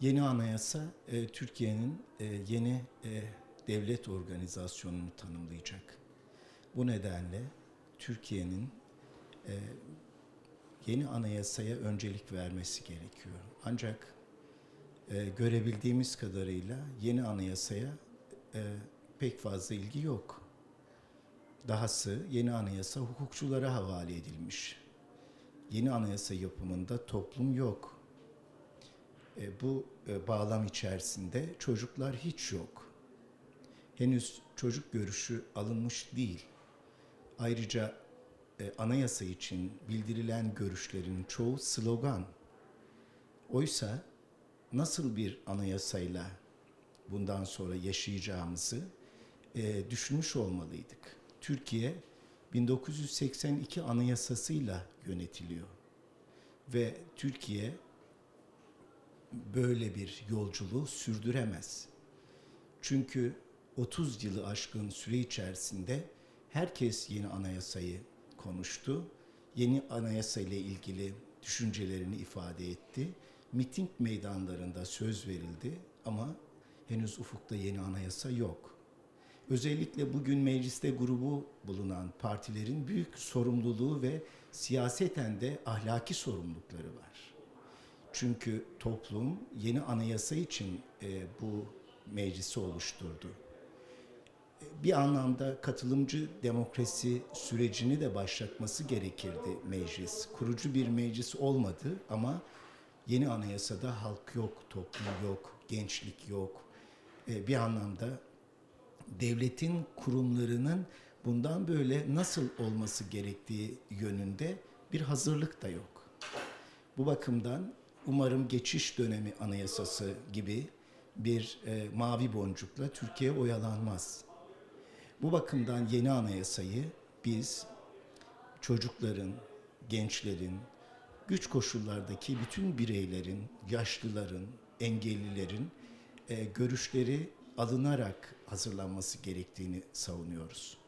Yeni anayasa e, Türkiye'nin e, yeni e, devlet organizasyonunu tanımlayacak. Bu nedenle Türkiye'nin e, yeni anayasaya öncelik vermesi gerekiyor. Ancak e, görebildiğimiz kadarıyla yeni anayasaya e, pek fazla ilgi yok. Dahası yeni anayasa hukukçulara havale edilmiş. Yeni anayasa yapımında toplum yok. E, bu e, bağlam içerisinde çocuklar hiç yok. Henüz çocuk görüşü alınmış değil. Ayrıca e, anayasa için bildirilen görüşlerin çoğu slogan. Oysa nasıl bir anayasayla bundan sonra yaşayacağımızı düşünmüş olmalıydık. Türkiye 1982 anayasasıyla yönetiliyor ve Türkiye böyle bir yolculuğu sürdüremez. Çünkü 30 yılı aşkın süre içerisinde herkes yeni anayasayı konuştu. Yeni anayasa ile ilgili düşüncelerini ifade etti. Miting meydanlarında söz verildi ama henüz ufukta yeni anayasa yok. Özellikle bugün mecliste grubu bulunan partilerin büyük sorumluluğu ve siyaseten de ahlaki sorumlulukları var. Çünkü toplum yeni anayasa için e, bu meclisi oluşturdu. E, Bir anlamda katılımcı demokrasi sürecini de başlatması gerekirdi meclis. Kurucu bir meclis olmadı ama yeni anayasada halk yok, toplum yok, gençlik yok. E, Bir anlamda devletin kurumlarının bundan böyle nasıl olması gerektiği yönünde bir hazırlık da yok. Bu bakımdan umarım geçiş dönemi anayasası gibi bir e, mavi boncukla Türkiye oyalanmaz. Bu bakımdan yeni anayasayı biz çocukların, gençlerin, güç koşullardaki bütün bireylerin, yaşlıların, engellilerin e, görüşleri alınarak hazırlanması gerektiğini savunuyoruz.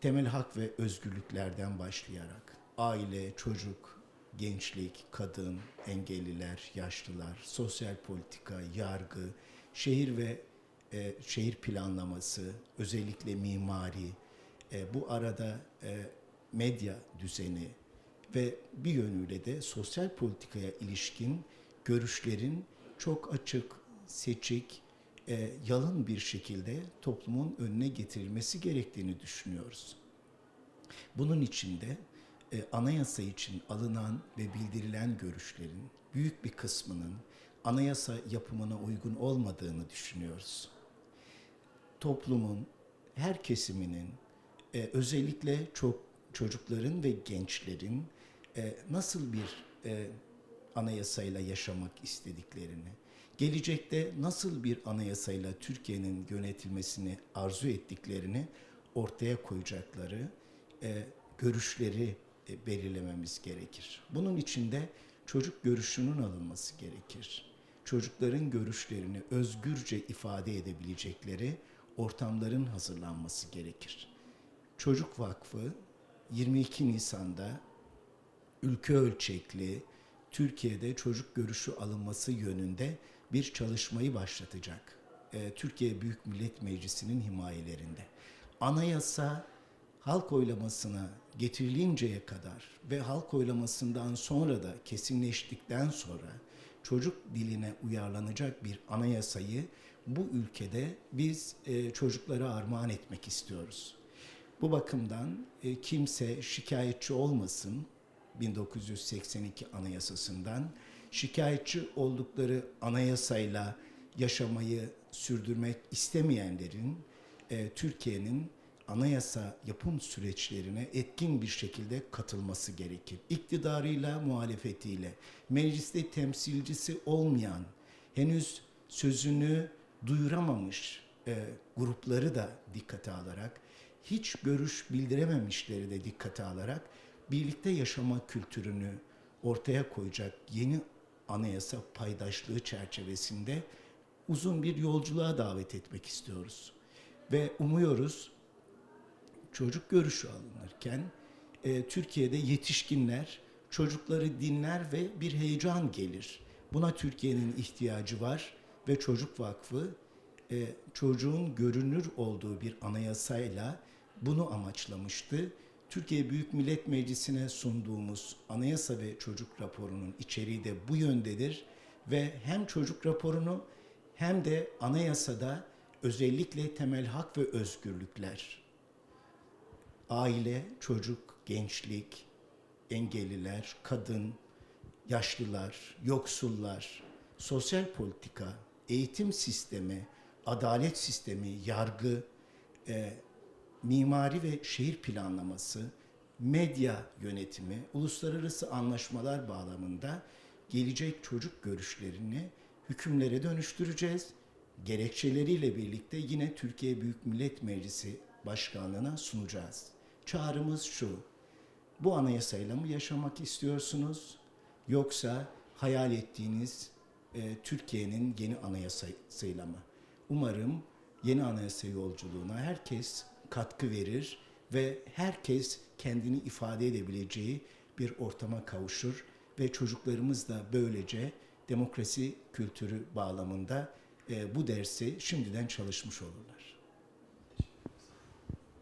Temel hak ve özgürlüklerden başlayarak aile, çocuk, gençlik, kadın, engelliler, yaşlılar, sosyal politika, yargı, şehir ve e, şehir planlaması, özellikle mimari, e, bu arada e, medya düzeni ve bir yönüyle de sosyal politikaya ilişkin görüşlerin çok açık, seçik, e, yalın bir şekilde toplumun önüne getirilmesi gerektiğini düşünüyoruz. Bunun içinde e, anayasa için alınan ve bildirilen görüşlerin büyük bir kısmının anayasa yapımına uygun olmadığını düşünüyoruz. Toplumun her kesiminin e, özellikle çok çocukların ve gençlerin e, nasıl bir e, anayasayla yaşamak istediklerini, gelecekte nasıl bir anayasayla Türkiye'nin yönetilmesini arzu ettiklerini ortaya koyacakları e, görüşleri belirlememiz gerekir. Bunun için de çocuk görüşünün alınması gerekir. Çocukların görüşlerini özgürce ifade edebilecekleri ortamların hazırlanması gerekir. Çocuk Vakfı 22 Nisan'da ülke ölçekli Türkiye'de çocuk görüşü alınması yönünde bir çalışmayı başlatacak. Ee, Türkiye Büyük Millet Meclisi'nin himayelerinde. Anayasa halk oylamasına getirilinceye kadar ve halk oylamasından sonra da kesinleştikten sonra çocuk diline uyarlanacak bir anayasayı bu ülkede biz e, çocuklara armağan etmek istiyoruz. Bu bakımdan e, kimse şikayetçi olmasın 1982 anayasasından. Şikayetçi oldukları anayasayla yaşamayı sürdürmek istemeyenlerin e, Türkiye'nin anayasa yapım süreçlerine etkin bir şekilde katılması gerekir. İktidarıyla, muhalefetiyle, mecliste temsilcisi olmayan, henüz sözünü duyuramamış e, grupları da dikkate alarak, hiç görüş bildirememişleri de dikkate alarak birlikte yaşama kültürünü ortaya koyacak yeni anayasa paydaşlığı çerçevesinde uzun bir yolculuğa davet etmek istiyoruz. Ve umuyoruz çocuk görüşü alınırken e, Türkiye'de yetişkinler çocukları dinler ve bir heyecan gelir. Buna Türkiye'nin ihtiyacı var ve Çocuk Vakfı e, çocuğun görünür olduğu bir anayasayla bunu amaçlamıştı. Türkiye Büyük Millet Meclisi'ne sunduğumuz anayasa ve çocuk raporunun içeriği de bu yöndedir ve hem çocuk raporunu hem de anayasada özellikle temel hak ve özgürlükler, aile, çocuk, gençlik, engelliler, kadın, yaşlılar, yoksullar, sosyal politika, eğitim sistemi, adalet sistemi, yargı, e, mimari ve şehir planlaması, medya yönetimi, uluslararası anlaşmalar bağlamında gelecek çocuk görüşlerini hükümlere dönüştüreceğiz. Gerekçeleriyle birlikte yine Türkiye Büyük Millet Meclisi Başkanlığı'na sunacağız. Çağrımız şu, bu anayasayla mı yaşamak istiyorsunuz yoksa hayal ettiğiniz e, Türkiye'nin yeni anayasasıyla mı? Umarım yeni anayasa yolculuğuna herkes katkı verir ve herkes kendini ifade edebileceği bir ortama kavuşur ve çocuklarımız da böylece demokrasi kültürü bağlamında e, bu dersi şimdiden çalışmış olurlar.